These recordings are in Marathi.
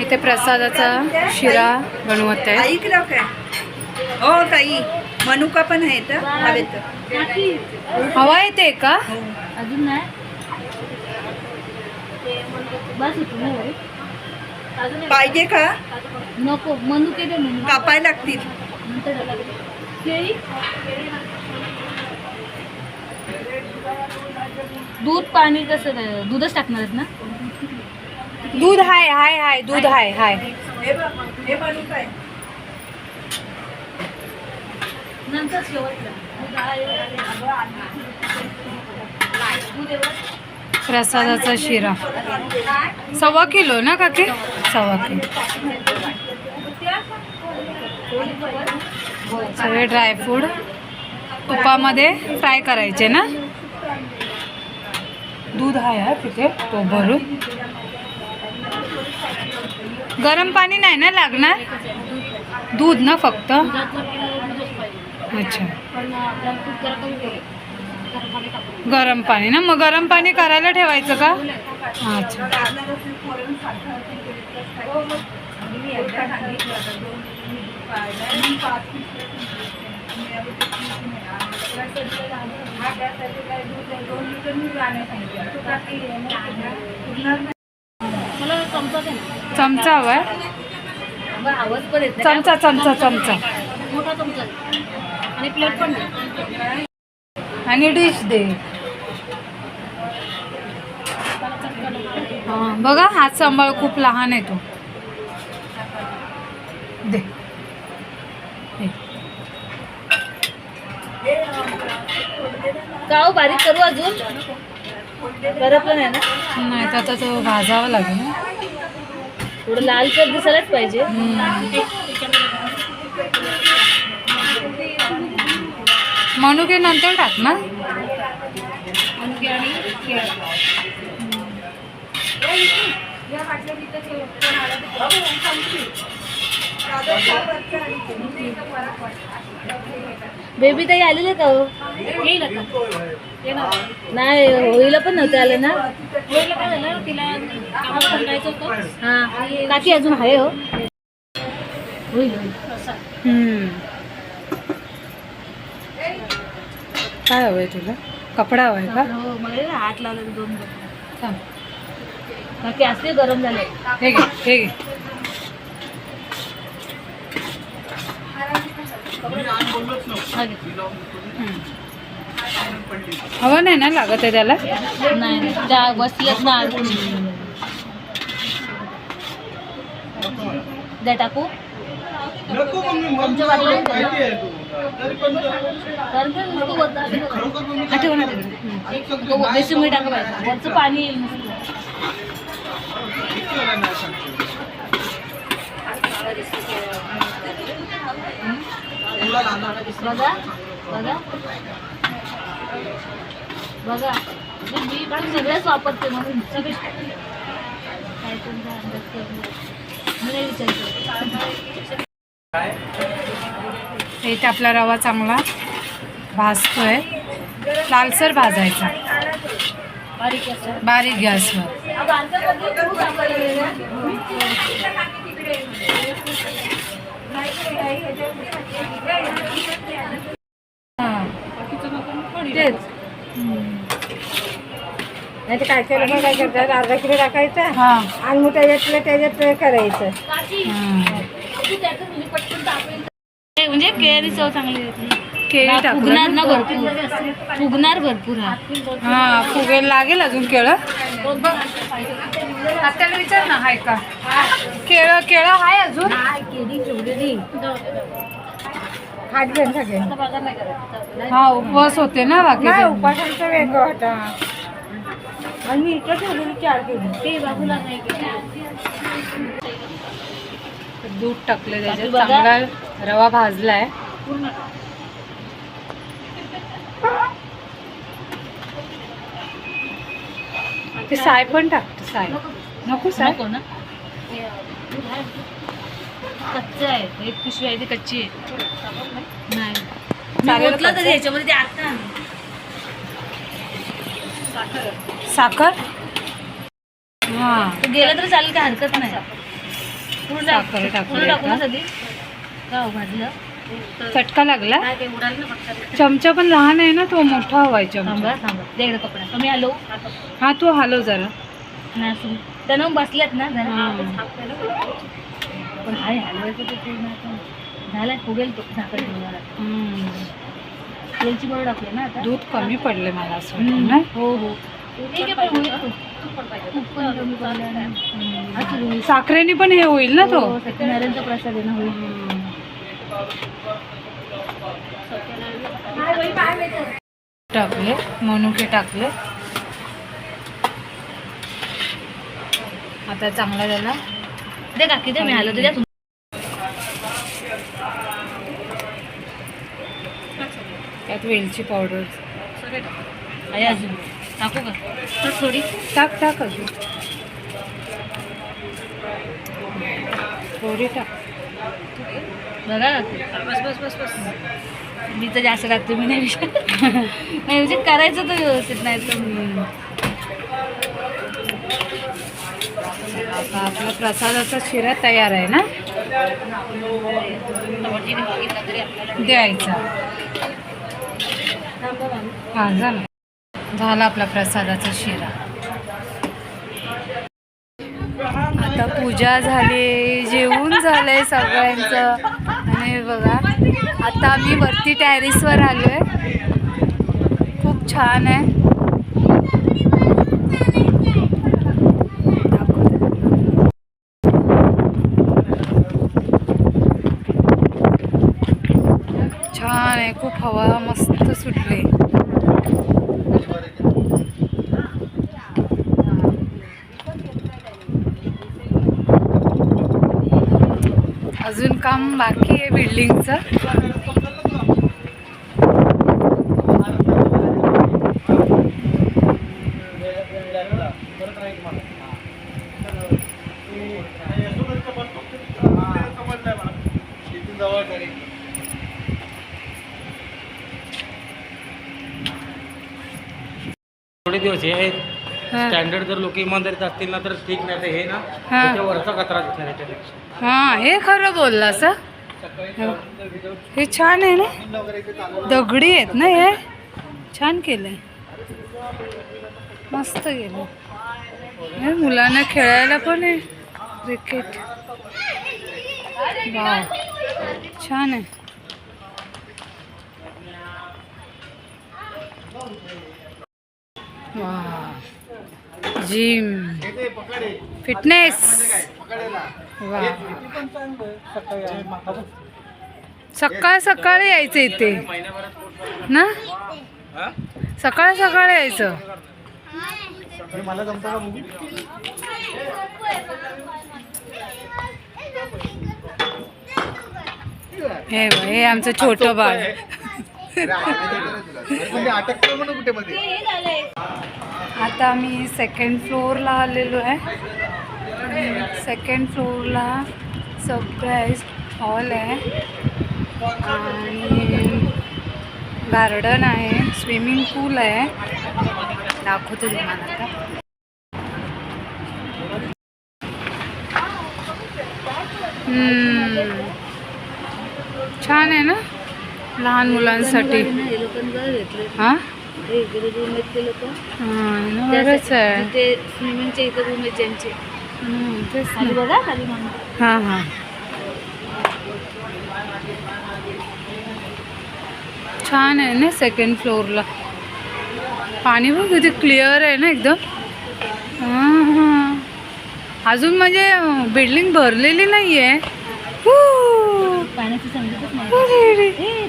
इथे प्रसादाचा शिरा बनवत आहे ऐकलं काय? हो ताई. मनुका पण आहेत हं, हवे तर हवा येते का? हो. अजून नाही. पाहिजे का? नको मनुके दे कापाय लागतील. दूध पाणी कसं? दूधच टाकणार आहेत ना? दूध हाय हाय हाय दूध हाय हाय. प्रसादाचा शिरा. सव्वा किलो ना काकी? सव्वा किलो. सगळे ड्रायफ्रूट तुपामध्ये फ्राय करायचे ना? दूध आहे हा तिथे. तो भरून. गरम पाणी नाही ना लागणार? दूध ना फक्त? अच्छा. गरम पाणी गरम पाणी ना? मग गरम पाणी करायला ठेवायचं का? अच्छा. मला चमचा दे ना. चमचा हवाय बरं, आवाज पण येत नाही. चमचा चमचा चमचा. मोठा चमचा. दे. आणि प्लेट पण दे. आणि डिश दे. हा, बघा हात सांभाळ खूप लहान आहे तो. दे. दे. का हो बारीक करू अजून. बरं पण आहे ना. नाही तर आता तो भाजावा लागेल ना. थोडं लालसर दिसायलाच पाहिजे. मनुके नंतर टाक ना. बेबी ताई आलेले का हो? नाही होळीला पण नव्हते आले ना? हा. काकी अजून आहे हो. होईल होईल हम्म. काय हवंय तुला? कपडा हवाय का? हो मला हात लावले दोन थांब. काकी असले गरम झाले. हे घे हे घे. हा. हवं नाही ना लागत आहे त्याला? नाही नाही. त्या ना. अडकून द्या टाकू. तुमच्या वाटलं कारण का नुसतं वरचं आधी बघा. आठव ना तिकडे तो बेसन मीठ टाका पाहिजे वरचं पाणी येईल नुसतं. बघा बघा. बघा म्हणजे मी पण सगळ्याच वापरते म्हणून सगळे काय तुमचा अंदाज करून विचारते इथे आपला रवा चांगला भाजतोय लालसर भाजायचा बारीक गॅसवर अब आमच्या मध्ये खूप वापरलेलं आहे ना. हां तेच. नाही काय मग काय करतात? अर्धा किलो टाकायचं हां. आणि मग त्याच्यातलं त्याच्यात करायचं. हां. म्हणजे केळी चव चांगली केळी फुगणार ना? भरपूर. फुगणार भरपूर हा. हा फुगेल लागेल अजून केळं. आत्याला विचार ना हाय का? केळं केळं हाय अजून? चिवलेली खाट घेऊन सगळे हा उपवास होते ना बाकी नाही उपासांचा वेगळा होता. आणि मी इथं ठेवलेली चार केली ते बाजूला नाही केलं. दूध टाकले त्याच्यात. चांगला रवा भाजलाय. ते साय पण टाकते साय. नको. साय. नको ना. कच्चं आहे. एक पिशवी आहे ती कच्ची आहे. नाही. मी? तरी याच्यामध्ये ते आता. साखर? हा. गेलं तर चालेल काय हरकत नाही. पूर्ण टाक साखर टाकली पूर्ण टाकू ना. सधी का भाजलं. चटका लागला? चमचा पण लहान आहे ना तो मोठा हवाय चमचा. कपडा. कमी आलो. हा तू हलव जरा. नाही त्यानं बसल्यात ना जरा. पण हाय हलवायचं ते पूर्ण आता. झालं फुगेल तो झाकण ठेवणार. वेलची बरोबर टाकले ना आता दूध कमी पडले मला असं. ना हो हो आहे. साखरेने पण हे होईल ना तो हो, सत्यनारायणचा प्रसाद आहे ना होईल. टाकले मनुके टाकले आता चांगला झाला दे काकी दे मी आलो तुझ्या त्यात वेलची पावडर आहे अजून टाकू का थोडी टाक टाक अजून थोडी टाक बघा काकी बस बस बस बस मी तर जास्त टाकते मी नाही विचार नाही म्हणजे करायचं तर व्यवस्थित नाही तर हम्म. आता आपला प्रसादाचा शिरा तयार आहे ना? द्यायचा. हा झाला. झाला आपला प्रसादाचा शिरा. आता पूजा झाली जेवून झालंय सगळ्यांचं. आणि बघा आता आम्ही वरती टॅरिसवर आलोय. खूप छान आहे. छान आहे खूप हवा मस्त सुटली. अजून काम बाकी आहे बिल्डिंगचं थोडे दिवस हे हा. स्टँडर्ड जर लोक इमानदारीत असतील ना तर ठीक नाही तर हे ना हा. त्याच्या वरचा कचरा दिसणार याच्यापेक्षा हा हे खरं बोलला असं हे. छान आहे ना? दगडी आहेत ना हे? छान केलंय. मस्त केलं हे मुलांना खेळायला पण आहे. क्रिकेट वाव छान आहे. वा जिम. फिटनेस. वा सकाळ सकाळी यायचं इथे. ना? सकाळ सकाळी यायचं. हे हे आमचं छोटं बाळ. आता आम्ही सेकंड फ्लोअरला आलेलो आहे. सेकंड फ्लोअरला सरप्राईज हॉल आहे. आणि गार्डन आहे स्विमिंग पूल आहे. दाखवतो तुम्हाला आता. छान आहे ना? लहान मुलांसाठी. हां? ते हां बरंच आहे. हां हां. छान आहे ना सेकंड फ्लोअरला पाणी बघ किती क्लिअर आहे ना एकदम. हां हां. अजून म्हणजे बिल्डिंग भरलेली नाही आहे पाण्याची समजतच नाही.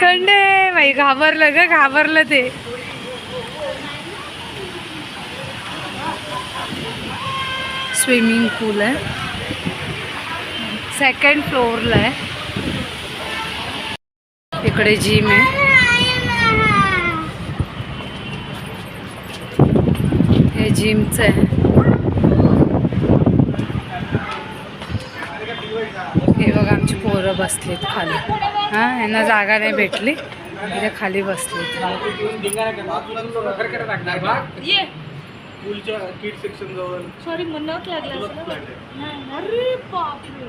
थंड आहे बाई घाबरलं ग घाबरलं ते. स्विमिंग पूल आहे. सेकंड फ्लोअरला आहे. इकडे जिम आहे. हे जिमचं आहे हे बघा आमची पोरं बसलीत खाली. हां यांना जागा नाही भेटली. इथे खाली बसलीत. ये. पूलच्या किड सेक्शन जवळ सॉरी मनक लागला असेल ना. नाही अरे बापरे.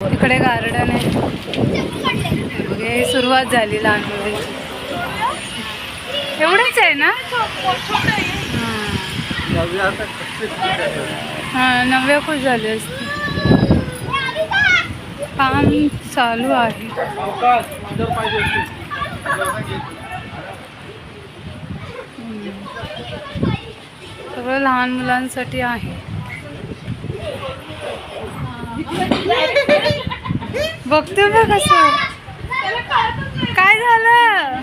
तिकडे गार्डन आहे. सुरुवात झाली लहान मुलांची एवढंच आहे ना? हां. नव्या खुश झाले असते. काम चालू आहे. सगळं लहान मुलांसाठी आहे. बघतो बघ कसं काय झालं?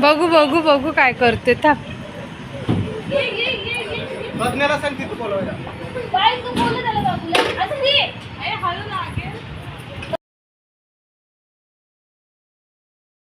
बघू बघू बघू काय करते. थांब. बघण्याला सांगते तू बोलवायला. काय तू बोलत आला बाबूला. असं ये अरे हळू ना